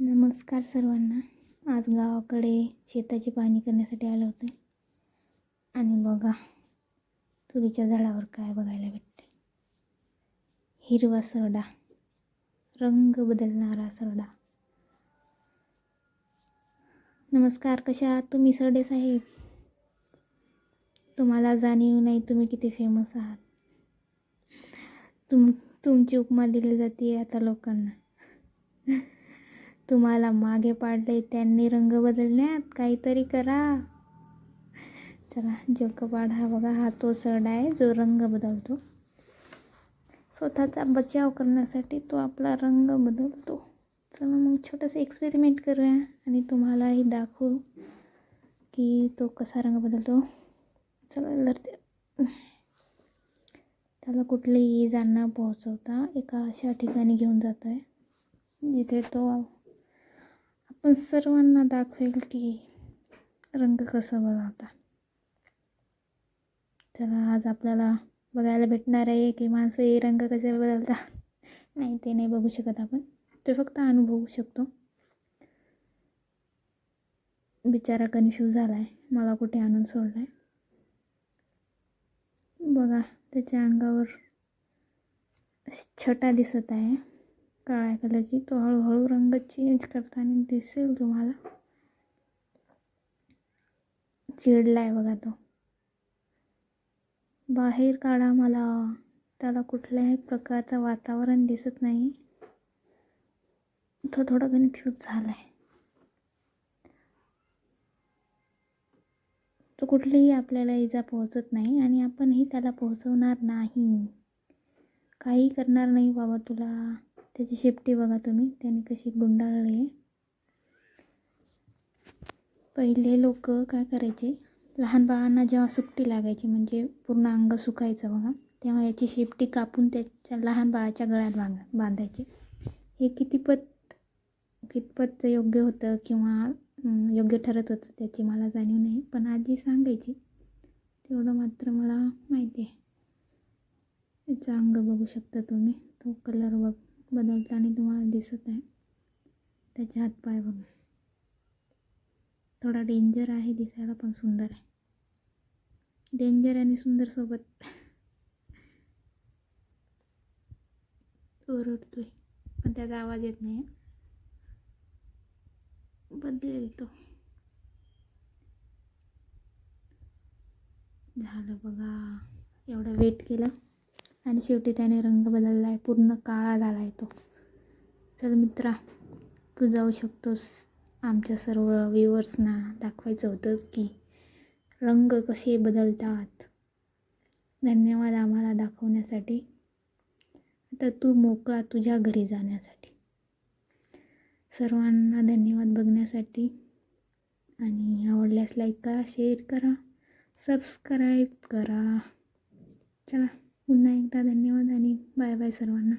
नमस्कार सर्वांना. आज गावाकडे शेताची पाहणी करण्यासाठी आलं होतं. आणि बघा तुरीच्या झाडावर काय बघायला भेटते हिरवा सरडा रंग बदलणारा सरडा. नमस्कार कशा आहात तुम्ही? सरडे साहेब. तुम्हाला जाणीव नाही तुम्ही किती फेमस आहात. तुम तुमची उपमा दिली जाते आता लोकांना. तुम्हाला मागे पाडले त्यांनी रंग बदलण्यात. काहीतरी करा. चला जगपाड हा बघा. हा तो सड आहे जो रंग बदलतो. स्वतःचा बचाव करण्यासाठी तो आपला रंग बदलतो. चला मग छोटंसं एक्सपेरिमेंट करूया आणि तुम्हालाही दाखवू की तो कसा रंग बदलतो. चला लढते. त्याला कुठली इजा न पोहोचवता एका अशा ठिकाणी घेऊन जात आहे जिथे तो आपण सर्वांना दाखवेल की रंग कसं बदलता. चला आज आपल्याला बघायला भेटणार आहे की माणसं हे रंग कसे बदलतात नाही ते नाही बघू शकत आपण. ते फक्त अनुभवू शकतो. बिचारा कन्फ्यूज झाला आहे मला कुठे आणून सोडला आहे बघा त्याच्या अंगावर अशी छटा दिसत आहे. काळ्या कलरची. तो हळूहळू रंग चेंज करताना दिसेल तुम्हाला. चिडला आहे बघा तो. बाहेर काढा मला. त्याला कुठल्याही प्रकारचं वातावरण दिसत नाही. तो थोडा कन्फ्यूज झाला आहे तो कुठलीही आपल्याला इजा पोहोचत नाही आणि आपणही त्याला पोहोचवणार नाही. काही करणार नाही बाबा तुला. त्याची शेपटी बघा तुम्ही. त्याने कशी गुंडाळली आहे. पहिले लोक काय करायचे लहान बाळांना जेव्हा सुट्टी लागायची म्हणजे पूर्ण अंग सुकायचं बघा तेव्हा याची शेपटी कापून त्याच्या लहान बाळाच्या गळ्यात बांध बांधायचे. हे कितीपत कितपत योग्य होतं किंवा योग्य ठरत होतं त्याची मला जाणीव नाही. पण आजी सांगायची तेवढं मात्र मला माहिती आहे. याचं अंग बघू शकता तुम्ही. तो कलर बघ. बदलताना तुम्हाला दिसत आहे त्याचे हातपाय बघा थोडा डेंजर आहे दिसायला पण सुंदर आहे. डेंजर आणि सुंदर सोबत ओरडतोय पण त्याचा आवाज येत नाही बदलेल तो. झालं बघा. एवढं वेट केलं. आणि शेवटी त्याने रंग बदलला आहे पूर्ण काळा झाला आहे तो. चल मित्रा तू जाऊ शकतोस. आमच्या सर्व व्ह्युअर्सना दाखवायचं होतं की रंग कसे बदलतात. धन्यवाद आम्हाला दाखवण्यासाठी. आता तू मोकळा तुझ्या घरी जाण्यासाठी. सर्वांना धन्यवाद बघण्यासाठी. आणि आवडल्यास लाईक करा शेअर करा सबस्क्राईब करा. चला पुन्हा एकदा धन्यवाद आणि बाय बाय सर्वांना